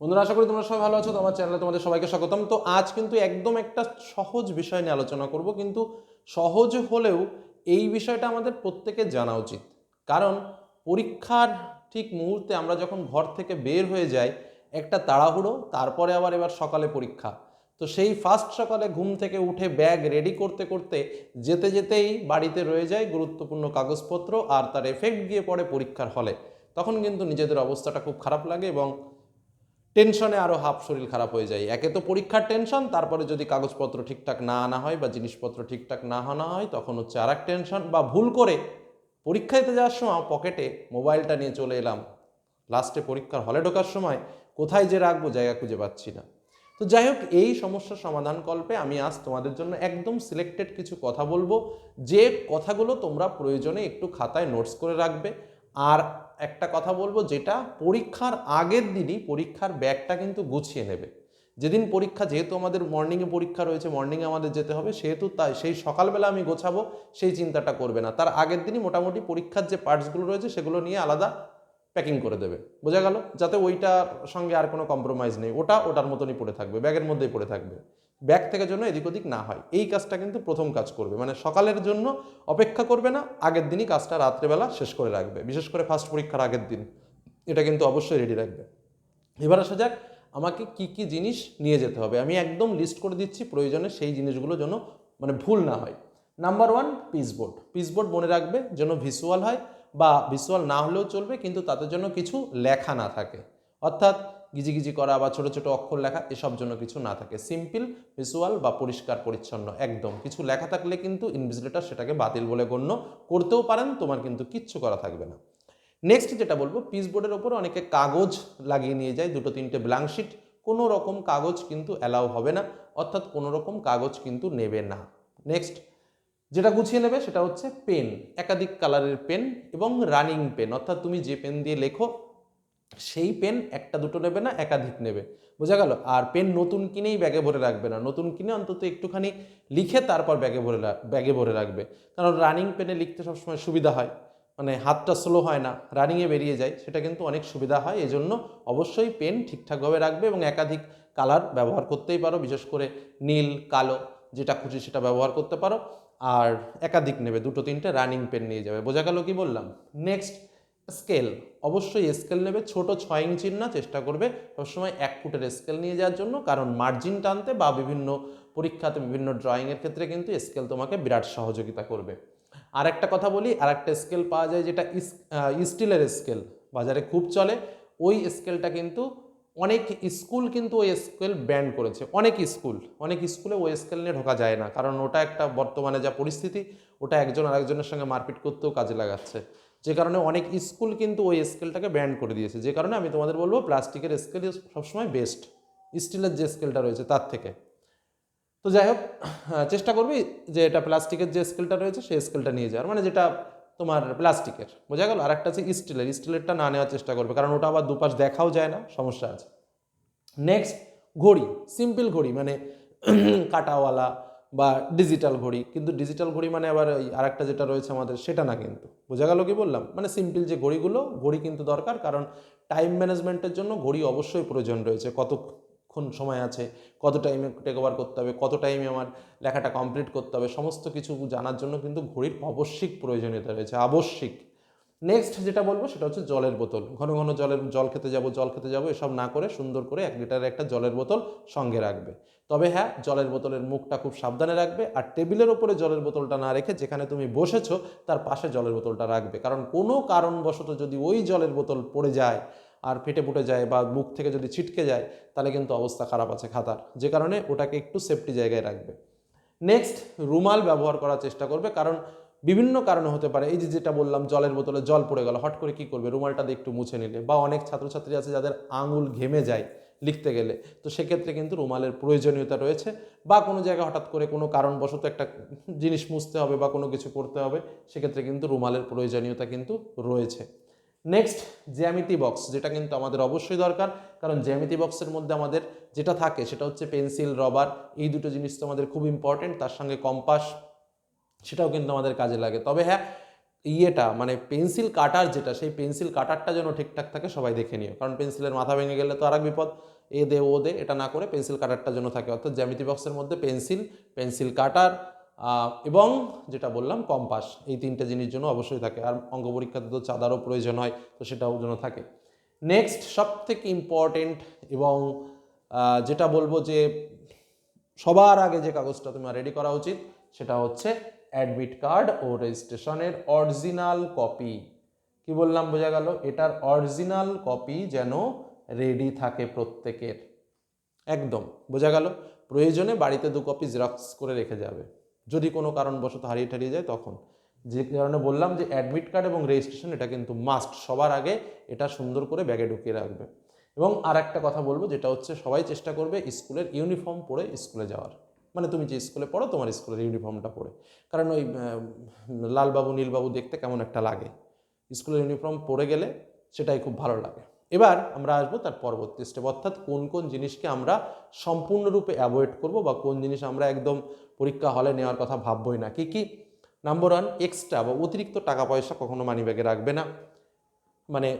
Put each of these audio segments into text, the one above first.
বন্ধুরা, আশা করি তোমরা সবাই ভালো আছো তোমার চ্যানেলে তোমাদের সবাইকে স্বাগতম। তো আজ কিন্তু একদম একটা সহজ বিষয় নিয়ে আলোচনা করব, কিন্তু সহজ হলেও এই বিষয়টা আমাদের প্রত্যেকে জানা উচিত। কারণ পরীক্ষার ঠিক মুহূর্তে আমরা যখন ঘর থেকে বের হয়ে যাই, একটা তাড়াহুড়ো, তারপরে আবার এবার সকালে পরীক্ষা। তো সেই ফার্স্ট সকালে ঘুম থেকে উঠে ব্যাগ রেডি করতে করতে যেতে, যেতেই বাড়িতে রয়ে যায় গুরুত্বপূর্ণ কাগজপত্র আর তার এফেক্ট গিয়ে পড়ে পরীক্ষার হলে। তখন কিন্তু নিজেদের অবস্থাটা খুব খারাপ লাগে এবং টেনশনে আরও হাফ শরীর খারাপ হয়ে যায়। একে তো পরীক্ষার টেনশন, তারপরে যদি কাগজপত্র ঠিকঠাক না আনা হয় বা জিনিসপত্র ঠিকঠাক না আনা হয়, তখন হচ্ছে আর টেনশন বা ভুল করে পরীক্ষা দিতে যাওয়ার সময় পকেটে মোবাইলটা নিয়ে চলে এলাম। লাস্টে পরীক্ষার হলে ঢোকার সময় কোথায় যে রাখব জায়গা খুঁজে পাচ্ছি না। তো যাই হোক, এই সমস্যার সমাধান কল্পে আমি আজ তোমাদের জন্য একদম সিলেক্টেড কিছু কথা বলব। যে কথাগুলো তোমরা প্রয়োজনে একটু খাতায় নোটস করে রাখবে। আর একটা কথা বলব, যেটা পরীক্ষার আগের দিনই পরীক্ষার ব্যাগটা কিন্তু গুছিয়ে নেবে। যেদিন পরীক্ষা, যেহেতু আমাদের মর্নিংয়ে পরীক্ষা রয়েছে মর্নিংয়ে আমাদের যেতে হবে, সেহেতু তাই, সেই সকালবেলা আমি গোছাবো, সেই চিন্তাটা করবে না। তার আগের দিনই মোটামুটি পরীক্ষার যে পার্টসগুলো রয়েছে, সেগুলো নিয়ে আলাদা প্যাকিং করে দেবে। বোঝা গেল? যাতে ওইটার সঙ্গে আর কোনো কম্প্রোমাইজ নেই। ওটা ওটার মতনই পড়ে থাকবে, ব্যাগের মধ্যেই পড়ে থাকবে। ব্যাগ থেকে জন্য এদিক ওদিক না হয়। এই কাজটা কিন্তু প্রথম কাজ করবে। মানে সকালের জন্য অপেক্ষা করবে না, আগের দিনই কাজটা রাত্রেবেলা শেষ করে রাখবে। বিশেষ করে ফার্স্ট পরীক্ষার আগের দিন। এটা কিন্তু অবশ্যই রেডি রাখবে। এবার আসা যাক আমাকে কি কি জিনিস নিয়ে যেতে হবে। আমি একদম লিস্ট করে দিচ্ছি, প্রয়োজনে সেই জিনিসগুলো যেন মানে ভুল না হয়। নাম্বার ওয়ান পিসবোর্ড পিসবোর্ড মনে রাখবে যেন ভিজুয়াল হয় বা ভিজুয়াল না হলেও চলবে, কিন্তু তাতে জন্য কিছু লেখা না থাকে। অর্থাৎ গিজিগিজি করা বা ছোট ছোট অক্ষর লেখা এসব জন্য কিছু না থাকে। সিম্পল ভিজুয়াল বা পরিষ্কার, পরিচ্ছন্ন, একদম। কিছু লেখা থাকলে কিন্তু ইনভিজিলেটার সেটাকে বাতিল বলে গণ্য করতেও পারেন, তোমার কিন্তু কিচ্ছু করা থাকবে না। নেক্সট যেটা বলব পিস বোর্ডের ওপর অনেকে কাগজ লাগিয়ে নিয়ে যায়, দুটো তিনটে ব্ল্যাঙ্ক শিট কোনো রকম কাগজ কিন্তু অ্যালাউ হবে না, অর্থাৎ কোনো রকম কাগজ কিন্তু নেবে না। নেক্সট যেটা গুছিয়ে নেবে সেটা হচ্ছে পেন একাধিক কালারের পেন এবং রানিং পেন অর্থাৎ তুমি যে পেন দিয়ে লেখো সেই পেন একটা দুটো নেবে না, একাধিক নেবে। বোঝা গেল? আর পেন নতুন কিনেই ব্যাগে ভরে রাখবে না। নতুন কিনে অন্তত একটুখানি লিখে তারপর ব্যাগে ভরে ব্যাগে ভরে রাখবে। কারণ রানিং পেনে লিখতে সবসময় সুবিধা হয়। মানে হাতটা স্লো হয় না রানিংয়ে বেরিয়ে যায়। সেটা কিন্তু অনেক সুবিধা হয়। এই জন্য অবশ্যই পেন ঠিকঠাকভাবে রাখবে এবং একাধিক কালার ব্যবহার করতেই পারো। বিশেষ করে নীল, কালো যেটা খুশি সেটা ব্যবহার করতে পারো। আর একাধিক নেবে। দুটো তিনটে রানিং পেন নিয়ে যাবে। বোঝা গেল কি বললাম? Next scale. অবশ্যই স্কেল নেবে, ছোট ছয় ইঞ্চির না, চেষ্টা করবে সবসময় এক ফুটের স্কেল নিয়ে যাওয়ার জন্য, কারণ মার্জিন টানতে বা বিভিন্ন পরীক্ষাতে বিভিন্ন ড্রয়িংয়ের ক্ষেত্রে কিন্তু স্কেল তোমাকে বিরাট সহযোগিতা করবে। আর একটা কথা বলি আর একটা স্কেল পাওয়া যায় যেটা স্টিলের স্কেল। বাজারে খুব চলে, ওই স্কেলটা কিন্তু অনেক স্কুল কিন্তু ওই স্কেল ব্যান্ড করেছে। অনেক স্কুল, অনেক স্কুলে ওই স্কেল নিয়ে ঢোকা যায় না, কারণ ওটা একটা বর্তমানে যা পরিস্থিতি, ওটা একজন আরেকজনের সঙ্গে মারপিট করতেও কাজে লাগাচ্ছে। যে কারণে অনেক স্কুল কিন্তু ওই স্কেলটাকে ব্যান্ড করে দিয়েছে। যে কারণে আমি তোমাদের বলব প্লাস্টিকের স্কেল সবসময় বেস্ট। স্টিলের যে স্কেলটা রয়েছে তার থেকে। তো যাই হোক চেষ্টা করবি যে এটা প্লাস্টিকের যে স্কেলটা রয়েছে সেই স্কেলটা নিয়ে যাওয়ার। মানে যেটা তোমার প্লাস্টিকের, বোঝা গেল? আর একটা আছে স্টিলের। স্টিলেরটা না নেওয়ার চেষ্টা করবে, কারণ ওটা আবার দুপাশ দেখাও যায় না, সমস্যা আছে। নেক্সট ঘড়ি সিম্পল ঘড়ি মানে কাটাওয়ালা বা ডিজিটাল ঘড়ি। কিন্তু ডিজিটাল ঘড়ি মানে আবার ওই আরেকটা যেটা রয়েছে আমাদের, সেটা না কিন্তু। বোঝা গেল কি বললাম? মানে সিম্পল যে ঘড়িগুলো, ঘড়ি কিন্তু দরকার কারণ টাইম ম্যানেজমেন্টের জন্য ঘড়ি অবশ্যই প্রয়োজন রয়েছে। কতক্ষণ সময় আছে, কত টাইমে টেক ওভার করতে হবে, কত টাইমে আমার লেখাটা কমপ্লিট করতে হবে, সমস্ত কিছু জানার জন্য কিন্তু ঘড়ির আবশ্যিক প্রয়োজনীয়তা রয়েছে, আবশ্যিক। নেক্সট যেটা বলব সেটা হচ্ছে জলের বোতল। ঘন ঘন জলের, জল খেতে যাব, জল খেতে যাব, এসব না করে সুন্দর করে এক লিটারের একটা জলের বোতল সঙ্গে রাখবে। তবে হ্যাঁ জলের বোতলের মুখটা খুব সাবধানে রাখবে আর টেবিলের ওপরে জলের বোতলটা না রেখে যেখানে তুমি বসেছো তার পাশে জলের বোতলটা রাখবে। কারণ কোনো কারণবশত যদি ওই জলের বোতল পড়ে যায় আর ফেটে ফুটে যায় বা মুখ থেকে যদি ছিটকে যায়, তাহলে কিন্তু অবস্থা খারাপ আছে খাতার। যে কারণে ওটাকে একটু সেফটি জায়গায় রাখবে। নেক্সট রুমাল ব্যবহার করার চেষ্টা করবে। কারণ বিভিন্ন কারণে হতে পারে। এই যে যেটা বললাম, জলের বোতলে জল পড়ে গেল, হট করে কি করবে? রুমালটা দিয়ে একটু মুছে নিলে বা অনেক ছাত্রছাত্রী আছে যাদের আঙুল ঘেমে যায় লিখতে গেলে। তো সেক্ষেত্রে কিন্তু রুমালের প্রয়োজনীয়তা রয়েছে বা কোনো জায়গায় হঠাৎ করে কোনো কারণবশত একটা জিনিস মুছতে হবে বা কোনো কিছু করতে হবে, সেক্ষেত্রে কিন্তু রুমালের প্রয়োজনীয়তা কিন্তু রয়েছে। নেক্সট জ্যামিতি বক্স যেটা কিন্তু আমাদের অবশ্যই দরকার। কারণ জ্যামিতি বক্সের মধ্যে আমাদের যেটা থাকে সেটা হচ্ছে পেন্সিল, রবার, এই দুটো জিনিস তো আমাদের খুব ইম্পর্টেন্ট তার সঙ্গে কম্পাস সেটাও কিন্তু আমাদের কাজে লাগে। তবে হ্যাঁ ইয়েটা মানে পেন্সিল কাটার যেটা, সেই পেন্সিল কাটারটা যেন ঠিকঠাক থাকে সবাই দেখে নিও। কারণ পেন্সিলের মাথা ভেঙে গেলে তো আর বিপদ। এ দে, ও দে, এটা না করে পেন্সিল কাটারটা যেন থাকে। অর্থাৎ জ্যামিতি বক্সের মধ্যে পেন্সিল পেন্সিল কাটার এবং যেটা বললাম, কম্পাস, এই তিনটে জিনিস জন্য অবশ্যই থাকে। আর অঙ্ক পরীক্ষাতে তো চাঁদারও প্রয়োজন হয়, তো সেটাও যেন থাকে। নেক্সট সব থেকে ইম্পর্টেন্ট এবং যেটা বলব যে সবার আগে যে কাগজটা তোমার রেডি করা উচিত, সেটা হচ্ছে অ্যাডমিট কার্ড ও রেজিস্ট্রেশনের অরিজিনাল কপি। কি বললাম, বোঝা গেল? এটার অরিজিনাল কপি যেন রেডি থাকে প্রত্যেকের। একদম, বোঝা গেল? প্রয়োজনে বাড়িতে দু কপি জেরক্স করে রেখে যাবে। যদি কোনো কারণবশত হারিয়ে ঠারিয়ে যায়, তখন। যে কারণে বললাম যে, অ্যাডমিট কার্ড এবং রেজিস্ট্রেশন, এটা কিন্তু মাস্ট সবার আগে এটা সুন্দর করে ব্যাগে ঢুকিয়ে রাখবে। এবং আর একটা কথা বলব, যেটা হচ্ছে সবাই চেষ্টা করবে স্কুলের ইউনিফর্ম পরে স্কুলে যাওয়ার। মানে তুমি যে স্কুলে পড়ো, তোমার স্কুলের ইউনিফর্মটা পরে। কারণ ওই লালবাবু, নীলবাবু দেখতে কেমন একটা লাগে। স্কুলের ইউনিফর্ম পরে গেলে সেটাই খুব ভালো লাগে। এবার আমরা আসব তার পরবর্তী স্টেপ অর্থাৎ কোন কোন জিনিসকে আমরা সম্পূর্ণরূপে অ্যাভয়েড করব বা কোন জিনিস আমরা একদম পরীক্ষা হলে নেওয়ার কথা ভাববই না। কি কি? নাম্বার ওয়ান এক্সট্রা বা অতিরিক্ত টাকা পয়সা কখনো মানিব্যাগে রাখবে না। মানে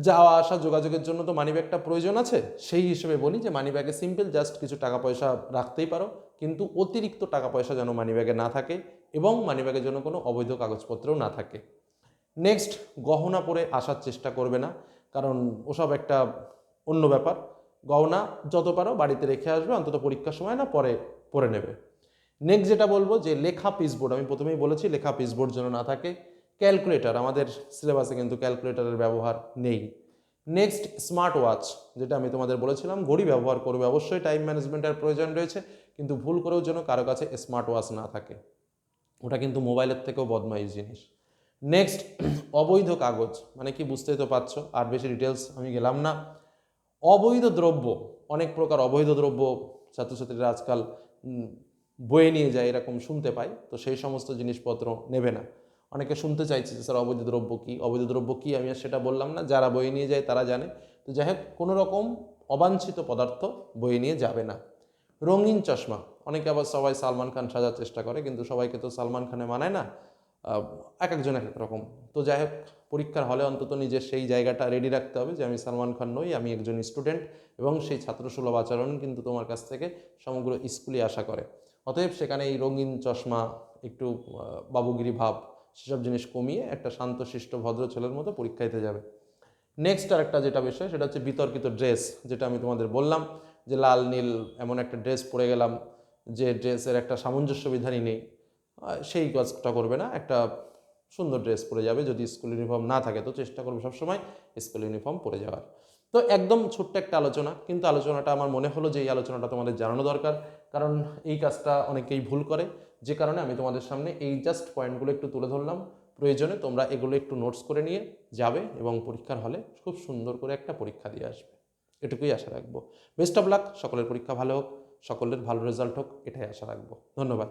যাওয়া আসা যোগাযোগের জন্য তো মানিব্যাগটা প্রয়োজন আছে। সেই হিসেবে বলি যে মানিব্যাগে সিম্পল জাস্ট কিছু টাকা পয়সা রাখতেই পারো। কিন্তু অতিরিক্ত টাকা পয়সা যেন মানিব্যাগে না থাকে এবং মানিব্যাগের জন্য কোনো অবৈধ কাগজপত্রও না থাকে। নেক্সট গহনা পরে আসার চেষ্টা করবে না। কারণ ওসব একটা অন্য ব্যাপার। গহনা যত পারো বাড়িতে রেখে আসবে, অন্তত পরীক্ষার সময় না পরে পরে নেবে। নেক্সট যেটা বলব যে লেখা পিসবোর্ড, আমি প্রথমেই বলেছি লেখা পিসবোর্ড যেন না থাকে। ক্যালকুলেটর, আমাদের সিলেবাসে কিন্তু ক্যালকুলেটরের ব্যবহার নেই। নেক্সট স্মার্ট ওয়াচ যেটা আমি তোমাদের বলেছিলাম, ঘড়ি ব্যবহার করবে। অবশ্যই টাইম ম্যানেজমেন্টের প্রয়োজন রয়েছে, কিন্তু ভুল করেও যেন কারও কাছে স্মার্ট ওয়াচ না থাকে। ওটা কিন্তু মোবাইলের থেকেও বদমাইশ জিনিস। নেক্সট অবৈধ কাগজ মানে কি বুঝতেই তো পারছ, আর বেশি ডিটেলস আমি গেলাম না। অবৈধ দ্রব্য, অনেক প্রকার অবৈধ দ্রব্য ছাত্রছাত্রীরা আজকাল বয়ে নিয়ে যায়, এরকম শুনতে পাই তো সেই সমস্ত জিনিসপত্র নেবে না। অনেকে শুনতে চাইছে যে, স্যার, অবৈধ দ্রব্য কী? অবৈধ দ্রব্য কী? আমি আর সেটা বললাম না। যারা বয়ে নিয়ে যায় তারা জানে। তো যাই হোক, কোনো রকম অবাঞ্ছিত পদার্থ বয়ে নিয়ে যাবে না। রঙিন চশমা। অনেকে আবার সবাই সালমান খান সাজার চেষ্টা করে, কিন্তু সবাইকে তো সালমান খানে মানায় না। এক একজন এক এক রকম। তো যাই হোক, পরীক্ষার হলে অন্তত নিজের সেই জায়গাটা রেডি রাখতে হবে যে, আমি সালমান খান নই, আমি একজন স্টুডেন্ট এবং সেই ছাত্রসুলভ আচরণ কিন্তু তোমার কাছ থেকে সমগ্র স্কুলই আশা করে। অতএব সেখানে এই রঙিন চশমা, একটু বাবুগিরি ভাব সেসব জিনিস কমিয়ে একটা শান্তশিষ্ট, ভদ্র ছেলের মতো পরীক্ষা দিতে যাবে। নেক্সট আর একটা যেটা বিষয়, সেটা হচ্ছে বিতর্কিত ড্রেস যেটা আমি তোমাদের বললাম যে লাল, নীল, এমন একটা ড্রেস পরে গেলাম যে ড্রেসের একটা সামঞ্জস্য বিধানই নেই। সেই কাজটা করবে না, একটা সুন্দর ড্রেস পরে যাবে যদি স্কুল ইউনিফর্ম না থাকে, তো চেষ্টা করবে সবসময় স্কুল ইউনিফর্ম পরে যাওয়ার। তো একদম ছোট্ট একটা আলোচনা, কিন্তু আলোচনাটা আমার মনে হলো যে এই আলোচনাটা তোমাদের জানানো দরকার, কারণ এই কাজটা অনেকেই ভুল করে। যে কারণে আমি তোমাদের সামনে এই জাস্ট পয়েন্টগুলো একটু তুলে ধরলাম। প্রয়োজনে তোমরা এগুলো একটু নোটস করে নিয়ে যাবে এবং পরীক্ষার হলে খুব সুন্দর করে একটা পরীক্ষা দিয়ে আসবে। এটুকুই আশা রাখব। বেস্ট অফ লাক সকলের পরীক্ষা ভালো হোক, সকলের ভালো রেজাল্ট হোক, এটাই আশা রাখব। ধন্যবাদ।